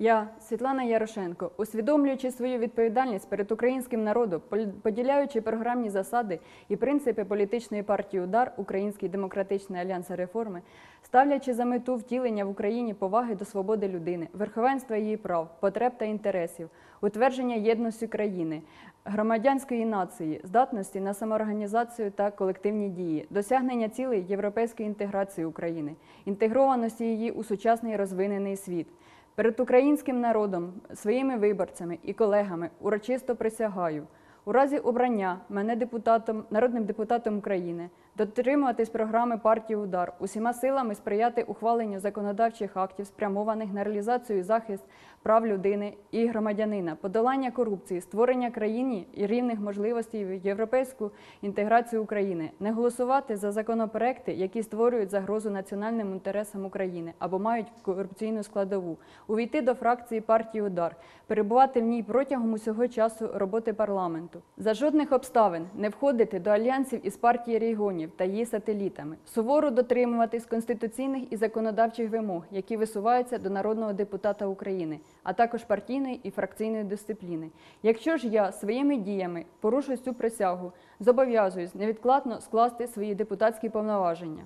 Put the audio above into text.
Я, Світлана Ярошенко, усвідомлюючи свою відповідальність перед українським народом, поділяючи програмні засади і принципи політичної партії Удар Український демократичний альянс реформи, ставлячи за мету втілення в Україні поваги до свободи людини, верховенства її прав, потреб та інтересів, утвердження єдності країни, громадянської нації, здатності на самоорганізацію та колективні дії, досягнення цілей європейської інтеграції України, інтегрованості її у сучасний розвинений світ. Перед українським народом, своїми виборцями і колегами урочисто присягаю. У разі обрання мене депутатом, народним депутатом України дотримуватись програми партії Удар усіма силами сприяти ухваленню законодавчих актів, спрямованих на реалізацію і захист прав людини і громадянина, подолання корупції, створення країні і рівних можливостей в європейську інтеграцію України, не голосувати за законопроекти, які створюють загрозу національним інтересам України або мають корупційну складову, увійти до фракції партії Удар, перебувати в ній протягом усього часу роботи парламенту, за жодних обставин не входити до альянсів із партії регіонів та її сателітами, суворо дотримуватись конституційних і законодавчих вимог, які висуваються до народного депутата України, а також партійної і фракційної дисципліни. Якщо ж я своїми діями порушу цю присягу, зобов'язуюсь невідкладно скласти свої депутатські повноваження.